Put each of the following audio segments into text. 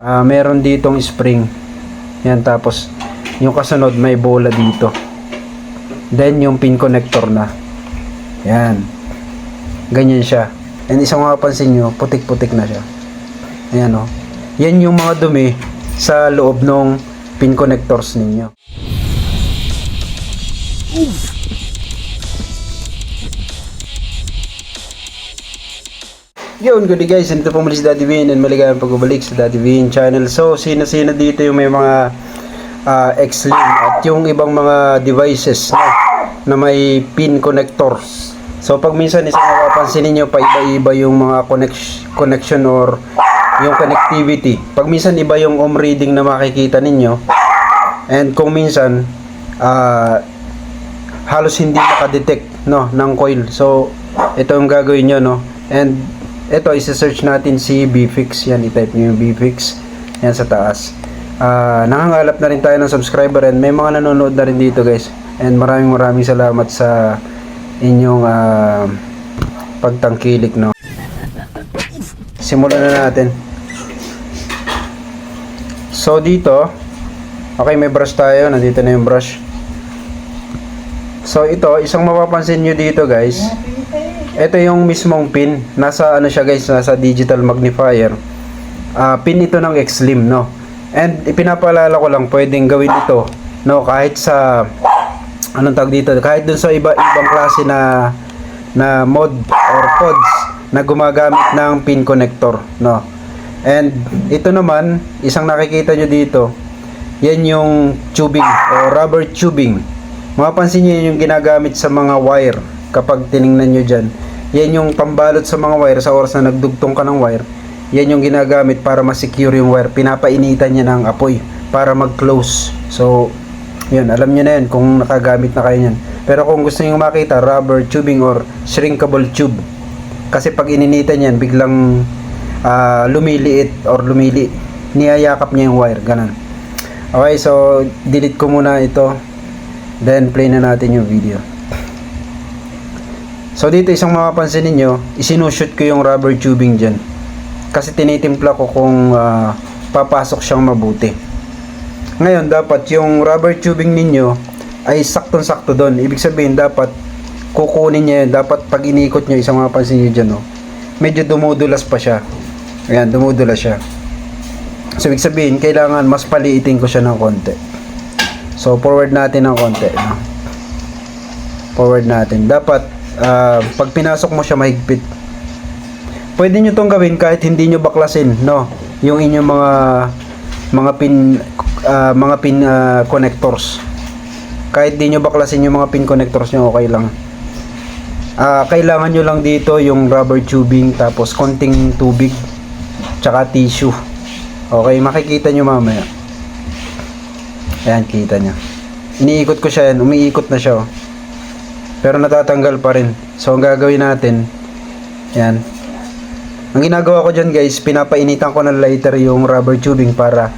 Ah, meron ditong spring. Yan, tapos yung kasunod may bola dito. Then yung pin connector na. Yan. Ganyan siya. And isang mapapansin nyo, putik-putik na siya. Ayan o. Yan yung mga dumi sa loob ng pin connectors ninyo. Yun, good guys. Ito po muli si Daddy Vin and maligayang pagbabalik sa Daddy Vin channel. So, sino-sino dito yung may mga ah, X-Link at yung ibang mga devices no, na may pin connectors. So, pag minsan isang mapapansin ninyo, paiba-iba yung mga connection, or yung connectivity. Pag minsan iba yung ohm reading na makikita ninyo. And kung minsan, ah, halos hindi nakadetect no ng coil. So ito yung gagawin nyo no. And ito isa-search natin si Bfix yan i-type niyo yung Bfix yan sa taas. Ah, nangangalap na rin tayo ng subscriber and may mga nanonood na rin dito guys. And maraming maraming salamat sa inyong ah, pagtangkilik no. Simulan na natin. So dito, okay may brush tayo, nandito na yung brush. So ito, isang mapapansin nyo dito guys. Ito yung mismong pin. Nasa ano siya guys, nasa digital magnifier. Ah, pin ito ng X-Slim, no? And ipinapaalala ko lang, pwedeng gawin ito, no? Kahit sa, anong tawag dito, kahit dun sa iba, ibang klase na, na mod or pods na gumagamit ng pin connector, no? And ito naman, isang nakikita nyo dito, yan yung tubing o rubber tubing. Mapapansin nyo yun yung ginagamit sa mga wire kapag tiningnan nyo dyan. Yan yung pambalot sa mga wire sa oras na nagdugtong ka ng wire. Yan yung ginagamit para ma-secure yung wire. Pinapainitan niya ng apoy para mag-close. So, yun, alam nyo na yun kung nakagamit na kayo yan. Pero kung gusto nyo makita, rubber tubing or shrinkable tube. Kasi pag ininitan yan, biglang ah, lumiliit or lumili. Niyayakap niya yung wire, ganun. Okay, so delete ko muna ito. Then play na natin yung video. So dito isang mapapansin ninyo, isinushoot ko yung rubber tubing dyan. Kasi tinitimpla ko kung ah, papasok siyang mabuti. Ngayon, dapat yung rubber tubing ninyo ay saktong-sakto doon. Ibig sabihin, dapat kukunin niya yun. Dapat pag inikot nyo, isang mapapansin nyo dyan, oh, medyo dumudulas pa siya. Ayan, dumudulas siya. So, ibig sabihin, kailangan mas paliitin ko siya ng konti. So, forward natin ng konti. Forward natin. Dapat, ah, pag pinasok mo siya mahigpit. Pwede nyo tong gawin kahit hindi nyo baklasin, no? Yung inyong mga mga pin ah, mga pin ah, connectors. Kahit di nyo baklasin yung mga pin connectors nyo, okay lang. Ah, kailangan nyo lang dito yung rubber tubing tapos konting tubig tsaka tissue. Okay, makikita nyo mamaya. Ayan, kita nyo. Iniikot ko siya yan, umiikot na siya. oh. Pero natatanggal pa rin. So, ang gagawin natin, yan. Ang ginagawa ko dyan guys, pinapainitan ko ng lighter yung rubber tubing para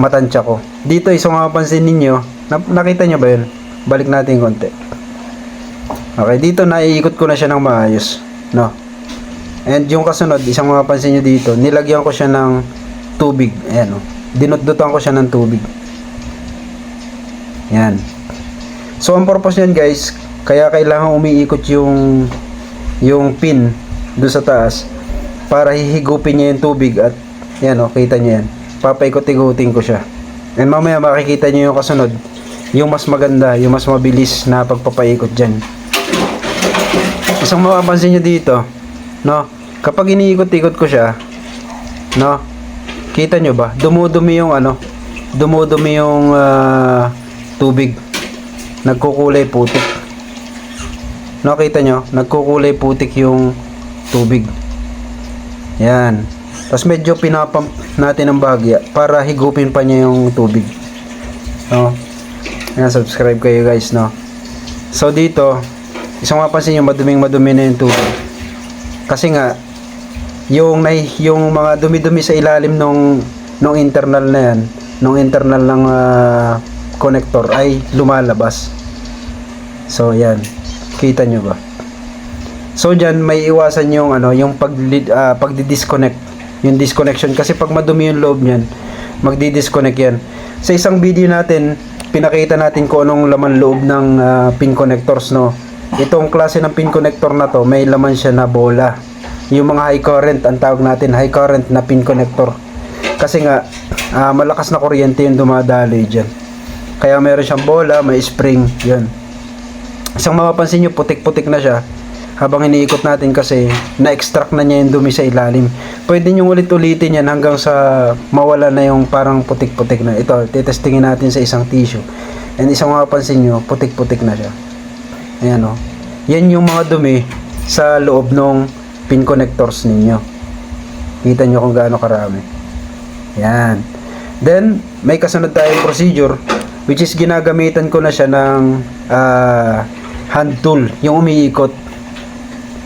matansya ko. Dito, isang mapapansin ninyo, na- nakita nyo ba yun? Balik natin konti. Okay, dito naiikot ko na siya ng maayos. No? And yung kasunod, isang mapapansin nyo dito, nilagyan ko siya ng tubig. Ayan o. Dinutdutan ko siya ng tubig. Yan. So, ang purpose niyan guys, kaya kailangan umiikot yung yung pin doon sa taas para hihigupin niya yung tubig at yan o, kita niyo yan. Papaikot-ikutin ko siya. And mamaya makikita niyo yung kasunod, yung mas maganda, yung mas mabilis na pagpapaikot dyan. Isang mapapansin nyo dito, no? Kapag iniikot-ikot ko siya, no? Kita nyo ba? Dumudumi yung ano? Dumudumi yung ah, tubig. Nagkukulay putik. No, kita nyo? Nagkukulay putik yung tubig. Yan. Tapos medyo pinapump natin ng bahagya para higupin pa niya yung tubig. No? Yan, subscribe kayo guys, no? So dito, isang mapansin nyo, maduming madumi na yung tubig. Kasi nga, yung, nai- yung mga dumi-dumi sa ilalim nung, nung internal na yan, nung internal ng ah, connector ay lumalabas. So, yan. Kita nyo ba? So, dyan, may iwasan yung, ano, yung pag, ah, pagdi-disconnect. Yung disconnection. Kasi pag madumi yung loob niyan, magdi-disconnect yan. Sa isang video natin, pinakita natin kung anong laman loob ng ah, pin connectors, no? Itong klase ng pin connector na to, may laman siya na bola. Yung mga high current, ang tawag natin, high current na pin connector. Kasi nga, ah, malakas na kuryente yung dumadaloy dyan. Kaya meron siyang bola, may spring, yun. Isang mapapansin nyo, putik-putik na siya. Habang iniikot natin kasi, na-extract na niya yung dumi sa ilalim. Pwede nyo ulit-ulitin yan hanggang sa mawala na yung parang putik-putik na. Ito, titestingin natin sa isang tissue. And isang mapapansin nyo, putik-putik na siya. Ayan o. Yan yung mga dumi sa loob ng pin connectors ninyo. Kita nyo kung gaano karami. Yan. Then, may kasunod tayong procedure which is ginagamitan ko na siya ng ah, hand tool, yung umiikot.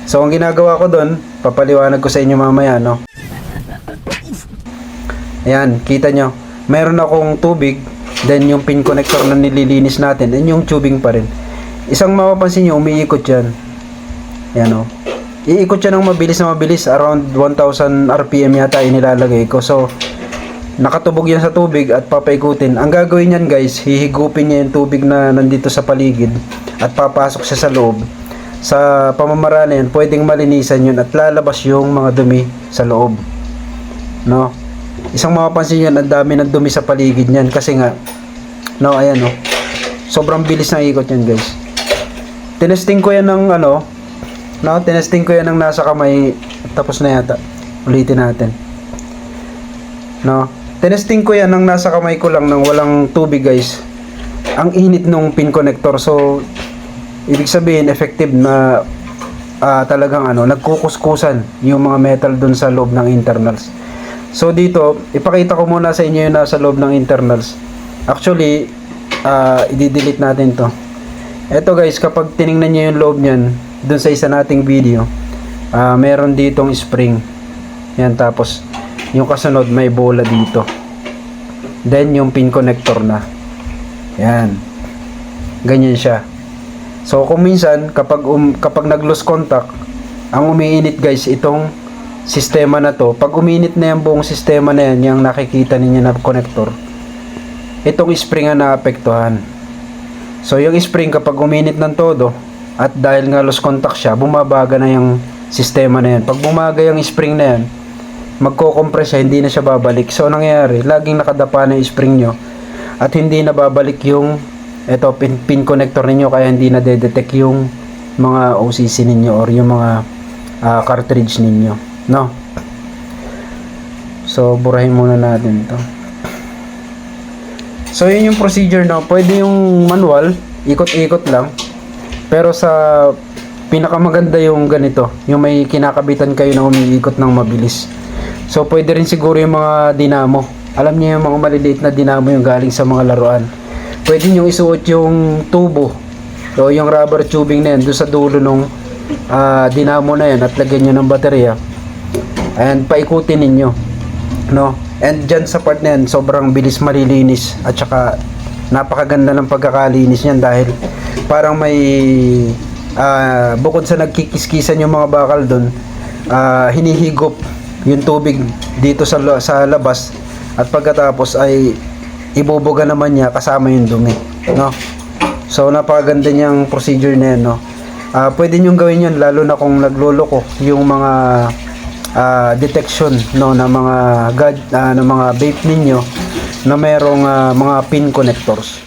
So, ang ginagawa ko doon, papaliwanag ko sa inyo mamaya, no? Ayan, kita nyo. Meron akong tubig, then yung pin connector na nililinis natin, and yung tubing pa rin. Isang mapapansin nyo, umiikot yan. Ayan o. Iikot siya ng mabilis na mabilis, around 1000 RPM yata inilalagay ko. So, nakatubog yan sa tubig at papaikutin. Ang gagawin niyan guys, hihigupin niya yung tubig na nandito sa paligid at papasok siya sa loob. Sa pamamaraan na yan, pwedeng malinisan yun at lalabas yung mga dumi sa loob. No? Isang mapapansin yan, ang dami ng dumi sa paligid niyan kasi nga, no, ayan no. Sobrang bilis na ikot yan guys. Tinesting ko yan ng ano, no, tinesting ko yan ng nasa kamay, tapos na yata. Ulitin natin. No? Tinesting ko yan ng nasa kamay ko lang nang walang tubig guys. Ang init nung pin connector. So, ibig sabihin effective na ah, talagang ano, nagkukuskusan yung mga metal dun sa loob ng internals. So dito, ipakita ko muna sa inyo yung nasa loob ng internals. Actually, ah, i-delete natin to. Ito guys, kapag tiningnan nyo yung loob niyan, dun sa isa nating video, ah, meron ditong spring. Yan, tapos yung kasunod may bola dito. Then yung pin connector na. Yan. Ganyan siya. So kung minsan kapag um, kapag nag-lose contact, ang umiinit guys itong sistema na to. Pag uminit na yung buong sistema na yan, yung nakikita ninyo na connector, itong spring ang naapektuhan. So yung spring kapag uminit ng todo at dahil nga lost contact siya, bumabaga na yung sistema na yan. Pag bumaga yung spring na yan, magko-compress siya, hindi na siya babalik. So, nangyayari, laging nakadapa na yung spring nyo at hindi na babalik yung eto, pin, pin connector ninyo kaya hindi na detect yung mga OCC ninyo or yung mga ah, cartridge ninyo. No? So, burahin muna natin to. So, yun yung procedure na. Pwede yung manual, ikot-ikot lang. Pero sa pinakamaganda yung ganito, yung may kinakabitan kayo na umiikot ng mabilis. So pwede rin siguro yung mga dinamo. Alam niyo yung mga maliliit na dinamo yung galing sa mga laruan. Pwede niyo isuot yung tubo o yung rubber tubing na yan doon sa dulo nung ah, dinamo na yan at lagyan niyo ng baterya. And paikutin ninyo. No? And dyan sa part na yan, sobrang bilis malilinis at saka napakaganda ng pagkakalinis niyan dahil parang may ah, bukod sa nagkikiskisan yung mga bakal doon, ah, hinihigop yung tubig dito sa sa labas at pagkatapos ay ibubuga naman niya kasama yung dumi, no? So napakaganda niyang procedure na yan, no? Ah, pwede niyong gawin 'yon lalo na kung nagloloko yung mga ah, detection no ng mga gad ah, ng mga vape ninyo na merong ah, mga pin connectors.